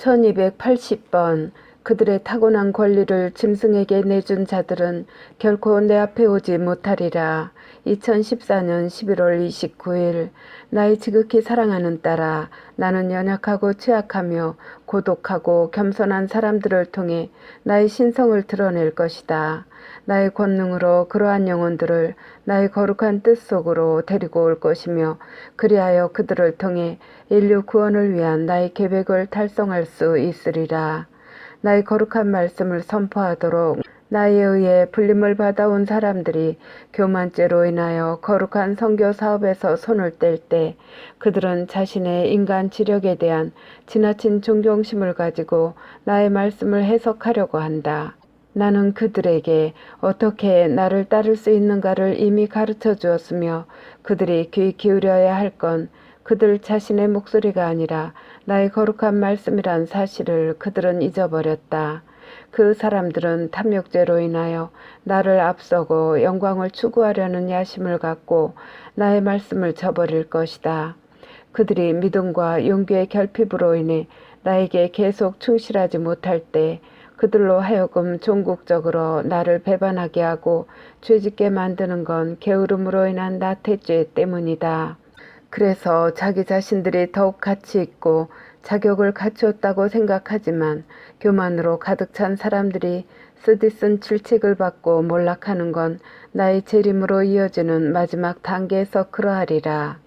1280번 그들의 타고난 권리를 짐승에게 내준 자들은 결코 내 앞에 오지 못하리라. 2014년 11월 29일 나의 지극히 사랑하는 딸아 나는 연약하고 취약하며 고독하고 겸손한 사람들을 통해 나의 신성을 드러낼 것이다. 나의 권능으로 그러한 영혼들을 나의 거룩한 뜻 속으로 데리고 올 것이며 그리하여 그들을 통해 인류 구원을 위한 나의 계획을 달성할 수 있으리라. 나의 거룩한 말씀을 선포하도록 나에 의해 불림을 받아온 사람들이 교만죄로 인하여 거룩한 선교 사업에서 손을 뗄 때 그들은 자신의 인간 지력에 대한 지나친 존경심을 가지고 나의 말씀을 해석하려고 한다. 나는 그들에게 어떻게 나를 따를 수 있는가를 이미 가르쳐 주었으며 그들이 귀 기울여야 할 건 그들 자신의 목소리가 아니라 나의 거룩한 말씀이란 사실을 그들은 잊어버렸다. 그 사람들은 탐욕죄로 인하여 나를 앞서고 영광을 추구하려는 야심을 갖고 나의 말씀을 저버릴 것이다. 그들이 믿음과 용기의 결핍으로 인해 나에게 계속 충실하지 못할 때 그들로 하여금 종국적으로 나를 배반하게 하고 죄짓게 만드는 건 게으름으로 인한 나태죄 때문이다. 그래서 자기 자신들이 더욱 가치 있고 자격을 갖추었다고 생각하지만 교만으로 가득 찬 사람들이 쓰디쓴 질책을 받고 몰락하는 건 나의 재림으로 이어지는 마지막 단계에서 그러하리라.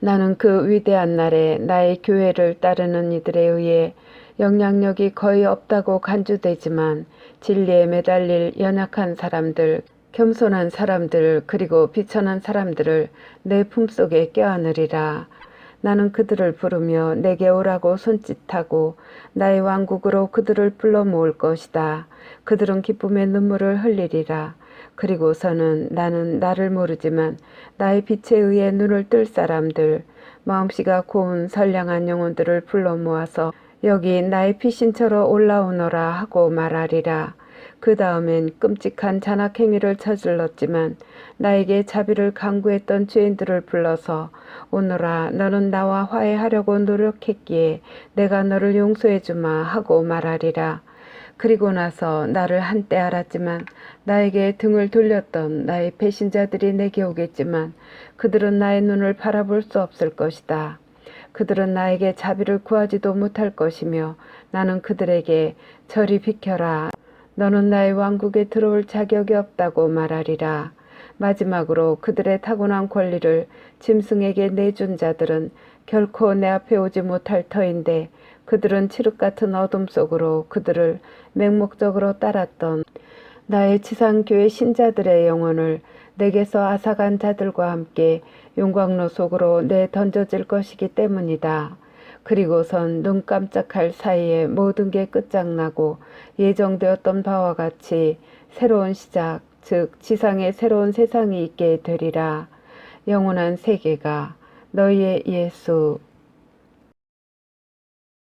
나는 그 위대한 날에 나의 교회를 따르는 이들에 의해 영향력이 거의 없다고 간주되지만 진리에 매달릴 연약한 사람들, 겸손한 사람들, 그리고 비천한 사람들을 내 품속에 껴안으리라. 나는 그들을 부르며 내게 오라고 손짓하고 나의 왕국으로 그들을 불러 모을 것이다. 그들은 기쁨의 눈물을 흘리리라. 그리고서는 나는 나를 모르지만 나의 빛에 의해 눈을 뜰 사람들, 마음씨가 고운 선량한 영혼들을 불러 모아서 여기 나의 피신처럼 올라오너라 하고 말하리라. 그 다음엔 끔찍한 잔악행위를 저질렀지만 나에게 자비를 강구했던 죄인들을 불러서 오너라 너는 나와 화해하려고 노력했기에 내가 너를 용서해 주마 하고 말하리라. 그리고 나서 나를 한때 알았지만 나에게 등을 돌렸던 나의 배신자들이 내게 오겠지만 그들은 나의 눈을 바라볼 수 없을 것이다. 그들은 나에게 자비를 구하지도 못할 것이며 나는 그들에게 저리 비켜라. 너는 나의 왕국에 들어올 자격이 없다고 말하리라. 마지막으로 그들의 타고난 권리를 짐승에게 내준 자들은 결코 내 앞에 오지 못할 터인데 그들은 칠흑 같은 어둠 속으로 그들을 맹목적으로 따랐던 나의 지상교회 신자들의 영혼을 내게서 앗아간 자들과 함께 용광로 속으로 내 던져질 것이기 때문이다. 그리고선 눈 깜짝할 사이에 모든 게 끝장나고 예정되었던 바와 같이 새로운 시작, 즉 지상에 새로운 세상이 있게 되리라. 영원한 세계가 너희의 예수